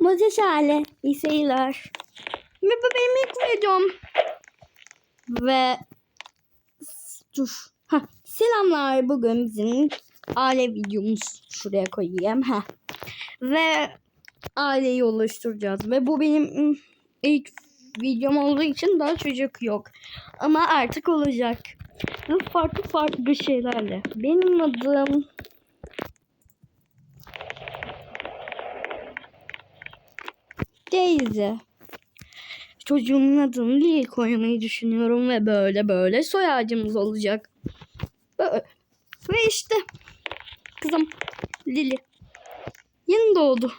Mozes Ali. İyi seyirler. Bu benim ilk videom. Ve dur. Heh, selamlar. Bugün bizim aile videomuz. Şuraya koyayım. Heh. Ve aileyi oluşturacağız. Ve bu benim ilk videom olduğu için daha çocuk yok. Ama artık olacak. Farklı farklı şeylerle. Benim adım Daisy. Çocuğumun adını Lily koymayı düşünüyorum ve böyle böyle soy ağacımız olacak. Böyle. Ve işte kızım Lily yeni doğdu.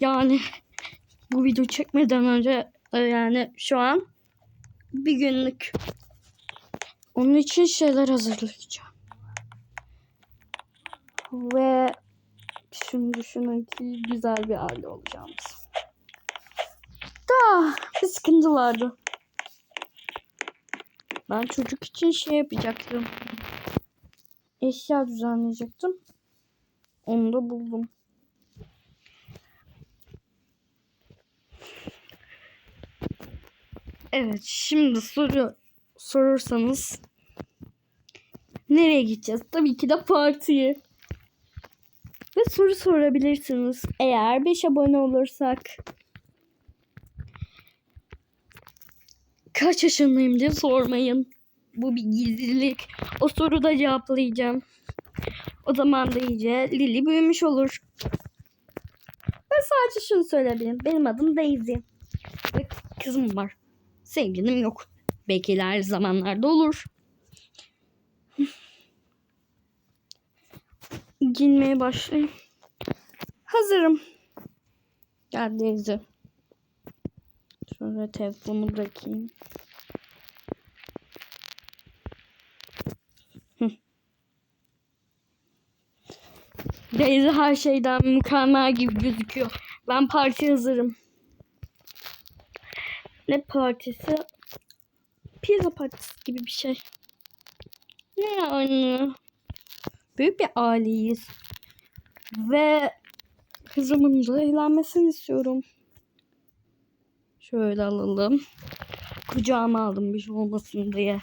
Yani bu video çekmeden önce e, yani şu an bir günlük onun için şeyler hazırlayacağım. Ve şunu düşünün ki güzel bir aile olacağımız. Da bir sıkıntı. Ben çocuk için şey yapacaktım. Eşya düzenleyecektim. Onu da buldum. Evet şimdi soru sorursanız nereye gideceğiz? Tabii ki de partiye. Ve soru sorabilirsiniz. Eğer 5 abone olursak kaç yaşındayım diye sormayın. Bu bir gizlilik. O soruda cevaplayacağım. O zaman da iyice Lili büyümüş olur. Ben sadece şunu söyleyebilirim. Benim adım Daisy. Ve kızım var. Sevgilim yok. Belki ileride zamanlarda olur. Giyinmeye başlayayım. Hazırım. Gel Daisy. Şöyle telefonumu bırakayım. Daisy her şeyden mükemmel gibi gözüküyor. Ben parti hazırım. Ne partisi? Pizza partisi gibi bir şey. Ne yani? Büyük bir aileyiz. Ve kızımın da eğlenmesini istiyorum. Şöyle alalım. Kucağıma aldım bir şey olmasın diye.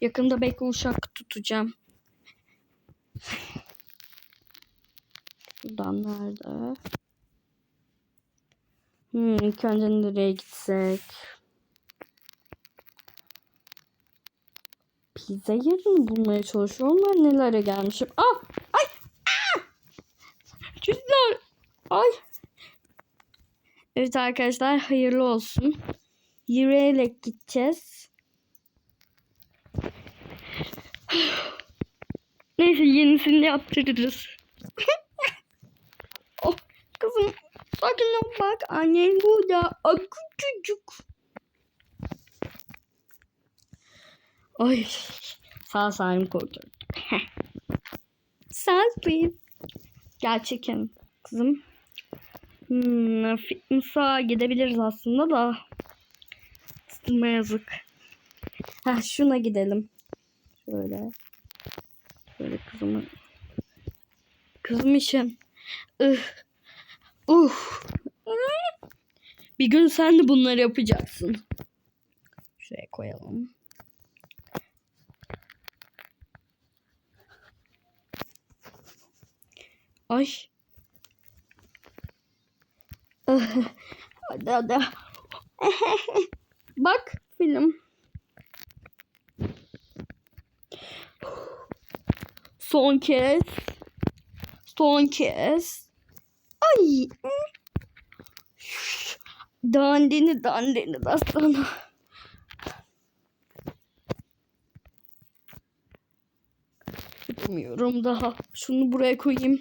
Yakında belki uşak tutacağım. Buradan nerede? Hmm, ilk önce nereye gitsek? Pizza yerini bulmaya çalışıyorum. Ben nelere gelmişim. Ah! Ay! Ah! Çocuklar! Ay! Evet arkadaşlar hayırlı olsun. Yürüyerek gideceğiz. Neyse yenisini yaptırırız. oh kızım sakin ol bak annen burada. Ay küçücük. Ay sağ salim kurtulduk. Selfie. Gerçekten kızım. Hmm, fitness'a gidebiliriz aslında da. Sıkılma yazık. Ha şuna gidelim. Şöyle. Şöyle kızımı. Kızım için. Ih. Uh. Bir gün sen de bunları yapacaksın. Şuraya koyalım. Ay. hadi hadi. Bak film. Son kez. Son kez. Ay. Dandini dandini dastana. Bilmiyorum daha. Şunu buraya koyayım.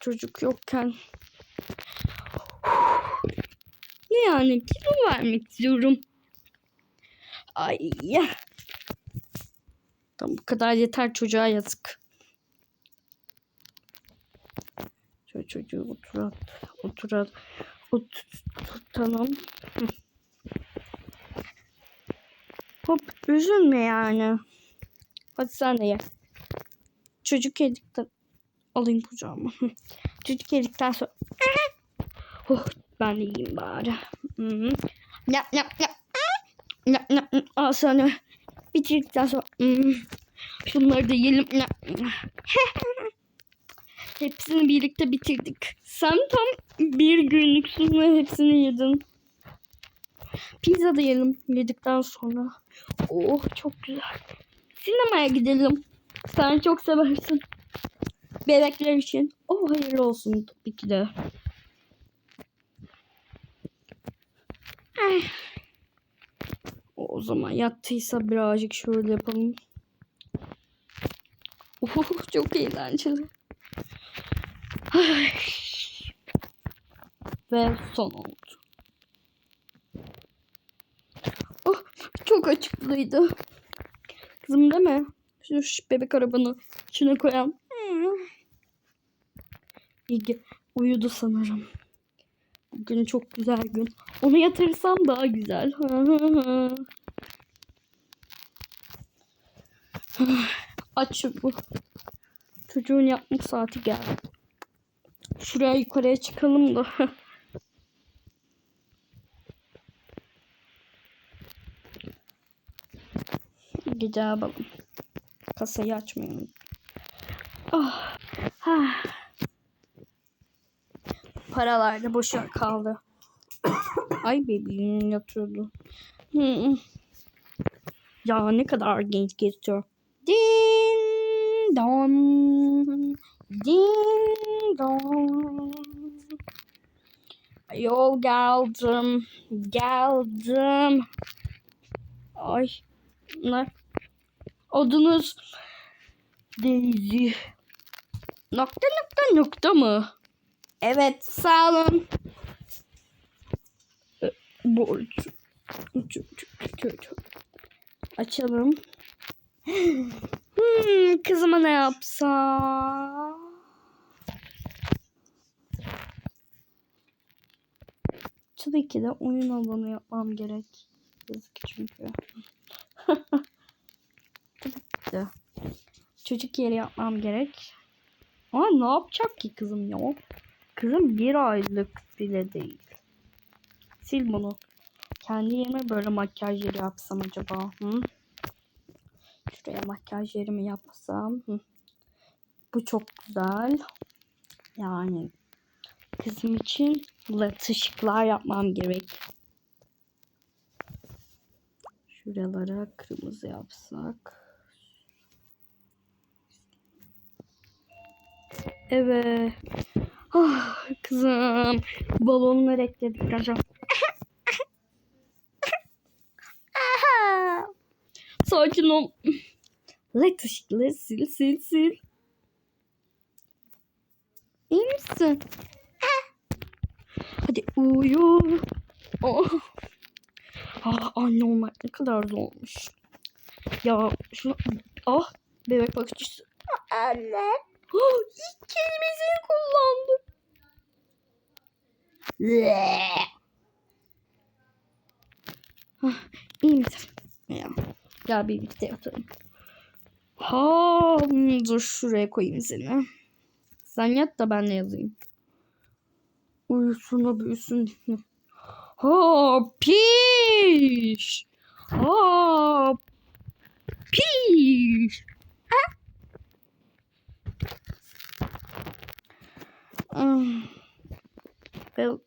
Çocuk yokken. Ne yani kilo vermek istiyorum. Ay ya. Tam bu kadar yeter çocuğa yazık. Şöyle çocuğu oturat, oturat. Hı. Hop üzülme yani. Hadi sen de ye. Çocuk yedikten alayım kucağıma. Çocuk yedikten sonra oh, ben de yiyeyim bari. Yap yap yap. Yap yap. Al sana. Bitirdikten sonra şunları da yiyelim. Hepsini birlikte bitirdik. Sen tam bir günlüksün ve hepsini yedin. Pizza da yiyelim yedikten sonra. Oh çok güzel. Sinemaya gidelim. Sen çok seversin. Bebekler için. Oh hayırlı olsun tabii ki de. Ay. O zaman yattıysa birazcık şöyle yapalım. Oh çok eğlenceli. Ay. Ve son oldu. Oh çok açıklıydı. Kızım değil mi? Şu, şu bebek arabanı içine koyalım. Hmm. İyi uyudu sanırım. Bugün çok güzel gün. Onu yatırsam daha güzel. Aç bu. Çocuğun yapmak saati geldi. Şuraya yukarıya çıkalım da. Gece yapalım. Kasayı açmayalım. Oh. Ah. Paralar da boşa kaldı. Ay bebeğim yatıyordu. Ya ne kadar genç geziyor. Din don. Din don. Yol geldim. Geldim. Ay. Ne? Adınız Daisy. Nokta nokta nokta mı? Evet sağ olun. Ee, Borç. Açalım. Hmm, kızıma ne yapsam? Tabii ki de oyun alanı yapmam gerek. Yazık çünkü. De. Çocuk yeri yapmam gerek. Ama ne yapacak ki kızım ya? Kızım bir aylık bile değil. Sil bunu. Kendi yerime böyle makyaj yeri yapsam acaba? Hı? Şuraya makyaj yerimi yapsam. Hı. Bu çok güzel. Yani kızım için latışıklar yapmam gerek. Şuralara kırmızı yapsak. Evet. Ah, kızım. Balonları ekledik acaba. Sakin ol. Let ışıkları sil sil sil. İyi misin? Hadi uyu. Oh. Ah, anne olmak ne kadar zormuş. Ya şunu... Ah bebek bakıcısı. Anne. İlk kelimesini kullandı. Ah, iyi misin? Ya. Gel birlikte yatalım. Ha, dur şuraya koyayım seni. Sen yat da ben de yazayım. Uyusun da büyüsün. Ha, piş. Ha, piş. Ah. Well,